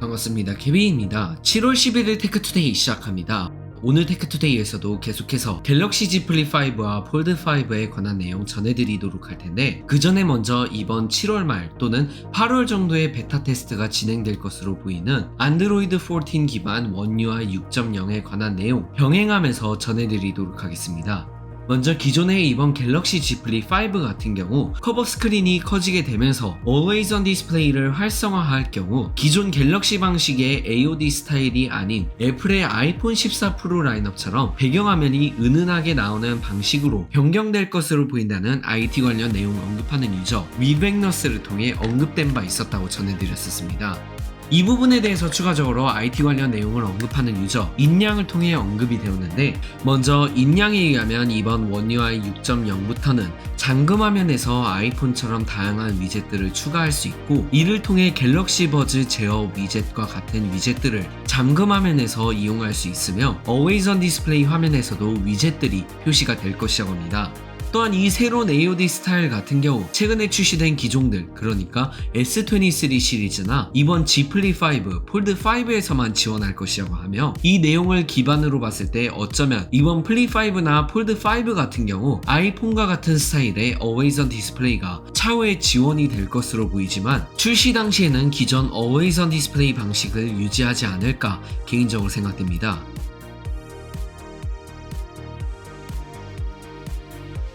반갑습니다. 케빈입니다. 7월 11일 테크투데이 시작합니다. 오늘 테크투데이에서도 계속해서 갤럭시 Z 플립 5와 폴드 5에 관한 내용 전해드리도록 할 텐데 그 전에 먼저 이번 7월 말 또는 8월 정도에 베타 테스트가 진행될 것으로 보이는 안드로이드 14 기반 원 UI 6.0에 관한 내용 병행하면서 전해드리도록 하겠습니다. 먼저 기존의 이번 갤럭시 Z 플립 5 같은 경우 커버 스크린이 커지게 되면서 Always on 디스플레이를 활성화할 경우 기존 갤럭시 방식의 AOD 스타일이 아닌 애플의 아이폰 14 프로 라인업처럼 배경화면이 은은하게 나오는 방식으로 변경될 것으로 보인다는 IT 관련 내용을 언급하는 유저 위백너스를 통해 언급된 바 있었다고 전해드렸었습니다. 이 부분에 대해서 추가적으로 IT 관련 내용을 언급하는 유저 인양을 통해 언급이 되었는데 먼저 인양에 의하면 이번 원 UI 6.0부터는 잠금 화면에서 아이폰처럼 다양한 위젯들을 추가할 수 있고 이를 통해 갤럭시 버즈 제어 위젯과 같은 위젯들을 잠금 화면에서 이용할 수 있으며 Always on 디스플레이 화면에서도 위젯들이 표시가 될 것이라고 합니다. 또한 이 새로운 AOD 스타일 같은 경우 최근에 출시된 기종들 그러니까 S23 시리즈나 이번 G 플립 5, 폴드 5에서만 지원할 것이라고 하며 이 내용을 기반으로 봤을 때 어쩌면 이번 플립 5나 폴드 5 같은 경우 아이폰과 같은 스타일의 on 디스플레이가 차후에 지원이 될 것으로 보이지만 출시 당시에는 기존 on 디스플레이 방식을 유지하지 않을까 개인적으로 생각됩니다.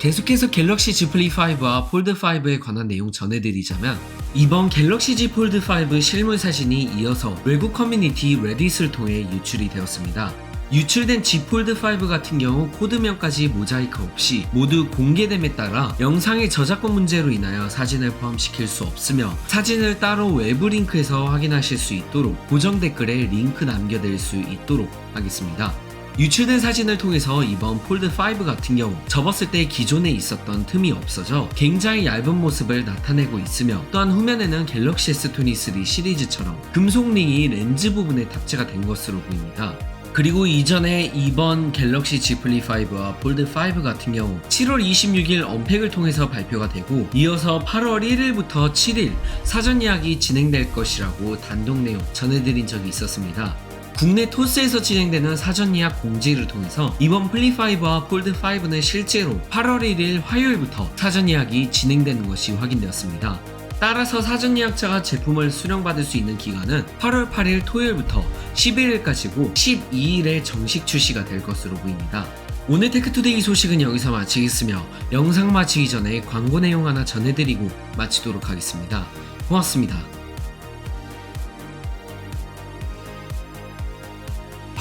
계속해서 갤럭시 Z 플립 5와 폴드 5에 관한 내용 전해드리자면 이번 갤럭시 Z 폴드 5 실물 사진이 이어서 외국 커뮤니티 레딧을 통해 유출이 되었습니다. 유출된 Z 폴드 5 같은 경우 코드명까지 모자이크 없이 모두 공개됨에 따라 영상의 저작권 문제로 인하여 사진을 포함시킬 수 없으며 사진을 따로 외부 링크에서 확인하실 수 있도록 고정 댓글에 링크 남겨드릴 수 있도록 하겠습니다. 유출된 사진을 통해서 이번 폴드 5 같은 경우 접었을 때 기존에 있었던 틈이 없어져 굉장히 얇은 모습을 나타내고 있으며 또한 후면에는 갤럭시 S23 시리즈처럼 금속 링이 렌즈 부분에 탑재가 된 것으로 보입니다. 그리고 이전에 이번 갤럭시 Z 플립 5와 폴드 5 같은 경우 7월 26일 언팩을 통해서 발표가 되고 이어서 8월 1일부터 7일 사전 예약이 진행될 것이라고 단독 내용 전해드린 적이 있었습니다. 국내 토스에서 진행되는 사전 예약 공지를 통해서 이번 플립 5와 폴드 5는 실제로 8월 1일 화요일부터 사전 예약이 진행되는 것이 확인되었습니다. 따라서 사전 예약자가 제품을 수령받을 수 있는 기간은 8월 8일 토요일부터 11일까지고 12일에 정식 출시가 될 것으로 보입니다. 오늘 테크투데이 소식은 여기서 마치겠으며 영상 마치기 전에 광고 내용 하나 전해드리고 마치도록 하겠습니다. 고맙습니다.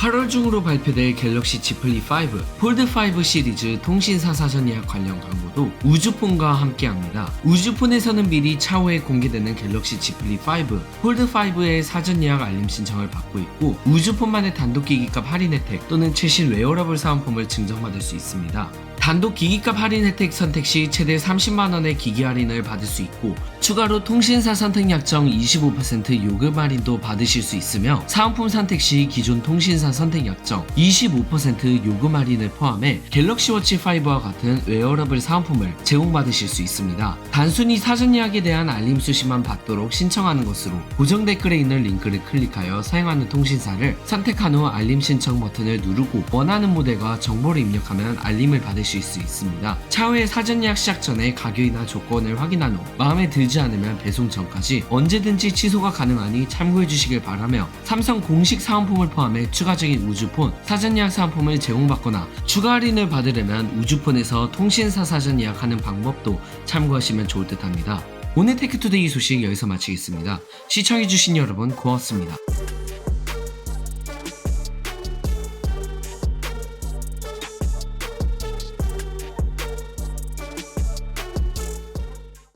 8월 중으로 발표될 갤럭시 Z 플립 5, 폴드 5 시리즈 통신사 사전 예약 관련 광고도 우주폰과 함께합니다. 우주폰에서는 미리 차후에 공개되는 갤럭시 Z 플립 5, 폴드 5의 사전 예약 알림 신청을 받고 있고 우주폰만의 단독 기기값 할인 혜택 또는 최신 웨어러블 사은품을 증정받을 수 있습니다. 단독 기기값 할인 혜택 선택 시 최대 30만원의 기기 할인을 받을 수 있고 추가로 통신사 선택 약정 25% 요금 할인도 받으실 수 있으며 사은품 선택 시 기존 통신사 선택 약정 25% 요금 할인을 포함해 갤럭시 워치 5와 같은 웨어러블 사은품을 제공받으실 수 있습니다. 단순히 사전 예약에 대한 알림 수시만 받도록 신청하는 것으로 고정 댓글에 있는 링크를 클릭하여 사용하는 통신사를 선택한 후 알림 신청 버튼을 누르고 원하는 모델과 정보를 입력하면 알림을 받으 실 수 있습니다. 차후에 사전 예약 시작 전에 가격이나 조건을 확인한 후 마음에 들지 않으면 배송 전까지 언제든지 취소가 가능하니 참고해 주시길 바라며 삼성 공식 사은품을 포함해 추가적인 우주폰, 사전 예약 사은품을 제공받거나 추가 할인을 받으려면 우주폰에서 통신사 사전 예약하는 방법도 참고하시면 좋을 듯 합니다. 오늘 테크투데이 소식 여기서 마치겠습니다. 시청해주신 여러분 고맙습니다.